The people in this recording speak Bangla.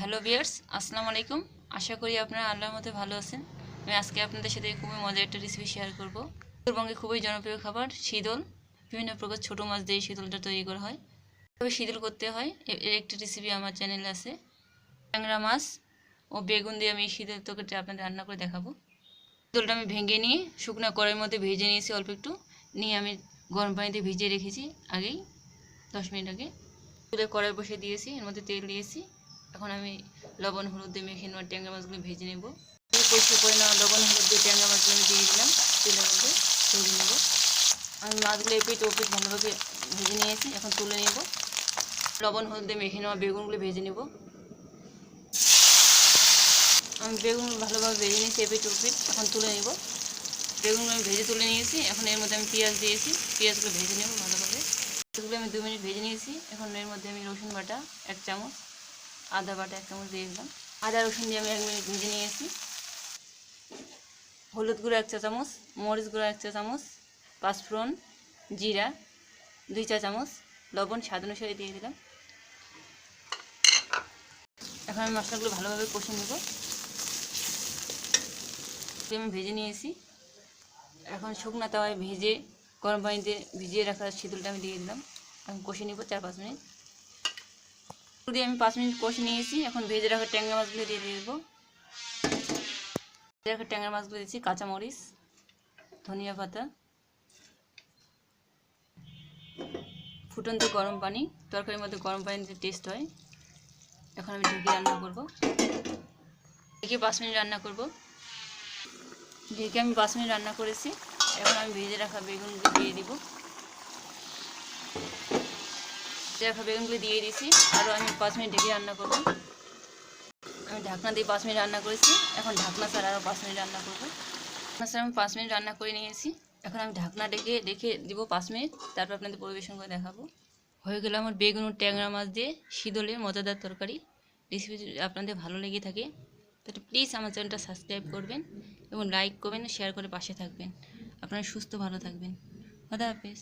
হ্যালো বিয়ার্স আসসালামু আলাইকুম। আশা করি আপনারা আল্লাহর মধ্যে ভালো আছেন। আমি আজকে আপনাদের সাথে খুবই মজার একটা রেসিপি শেয়ার করব। উত্তরবঙ্গে খুবই জনপ্রিয় খাবার শীতল। বিভিন্ন প্রকার ছোটো মাছ দিয়ে শীতলটা তৈরি করা হয়। তবে শীতল করতে হয়। এর একটি রেসিপি আমার চ্যানেলে আছে। ট্যাংরা মাছ ও বেগুন দিয়ে আমি শীতল তরকারিটা আপনাদের রান্না করে দেখাবো। শীতলটা আমি ভেঙে নিয়ে শুকনো কড়াইয়ের মধ্যে ভেজে নিয়েছি অল্প একটু। নিয়ে আমি গরম পানিতে ভিজিয়ে রেখেছি আগেই দশ মিনিট আগে। তুলে কড়াই বসে দিয়েছি। এর মধ্যে তেল দিয়েছি। এখন আমি লবণ, হলুদ দিয়ে মেখে নেওয়া ট্যাংরা মাছগুলো ভেজে নেব। পরিষ্কার করে নেওয়া লবণ, হলুদ দিয়ে ট্যাংরা মাছগুলো আমি দিয়ে দিলাম, তেলের মধ্যে ভেজে নেব। আমি মাছগুলো এপিট ওপিট ভালোভাবে ভেজে নিয়েছি, এখন তুলে নেব। লবণ, হলুদ দিয়ে মেখে নেওয়া বেগুনগুলো ভেজে নেব। আমি বেগুন ভালোভাবে ভেজে নিয়েছি এপিট ওপিট এখন তুলে নেব। বেগুনগুলো আমি ভেজে তুলে নিয়েছি, এখন এর মধ্যে আমি পেঁয়াজ দিয়েছি, পেঁয়াজগুলো ভেজে নেব ভালোভাবে। এগুলো আমি দু মিনিট ভেজে নিয়েছি, এখন এর মধ্যে আমি রসুন বাটা, এক চামচ। আদা বাটা এক চামচ দিয়ে দিলাম। আদা, রসুন দিয়ে আমি এক মিনিট ভেজে নিয়েছি। হলুদ গুঁড়ো এক চা চামচ, মরিচ গুঁড়ো এক চা চামচ, পাঁচফোড়ন, জিরা দুই চা চামচ, লবণ, স্বাদ অনুসারে দিয়ে দিলাম। এখন আমি মশলাগুলো ভালোভাবে কষে নেব। আমি ভেজে নিয়েছি। এখন শুকনো তাওয়ায় ভেজে, গরম পানিতে ভিজিয়ে রাখা শীতলটা আমি দিয়ে দিলাম। এখন কষে নিব চার পাঁচ মিনিট। দিয়ে আমি পাঁচ মিনিট কষে নিয়েছি। এখন ভেজে রাখা ট্যাংরা মাছগুলো দিয়ে দেবো। ভেজে রাখা ট্যাংরা মাছগুলো দিচ্ছি, কাঁচামরিচ, ধনিয়া পাতা, ফুটন্ত গরম পানি, তরকারির মধ্যে গরম পানি দিতে টেস্ট হয়। এখন আমি ঢেকে রান্না করব। ঢেকে পাঁচ মিনিট রান্না করব। ঢেকে আমি পাঁচ মিনিট রান্না করেছি। এখন আমি ভেজে রাখা বেগুনগুলো দিয়ে দিব। রাখা বেগুনগুলো দিয়ে দিয়েছি আরও আমি পাঁচ মিনিট ঢেকে রান্না করব। আমি ঢাকনা দিয়ে পাঁচ মিনিট রান্না করেছি, এখন ঢাকনা ছাড়া আরও পাঁচ মিনিট রান্না করব। ঢাকনা ছাড়া আমি পাঁচ মিনিট রান্না করে নিয়েছি, এখন আমি ঢাকনা ডেকে রেখে দিব পাঁচ মিনিট, তারপর আপনাদের পরিবেশন করে দেখাবো। হয়ে গেল আমার বেগুন ট্যাংরা মাছ দিয়ে শীতলের মজাদার তরকারি। রেসিপি আপনাদের ভালো লেগে থাকে, তাহলে প্লিজ আমার চ্যানেলটা সাবস্ক্রাইব করবেন এবং লাইক করবেন শেয়ার করে পাশে থাকবেন। আপনারা সুস্থ, ভালো থাকবেন। খোদা হাফেজ।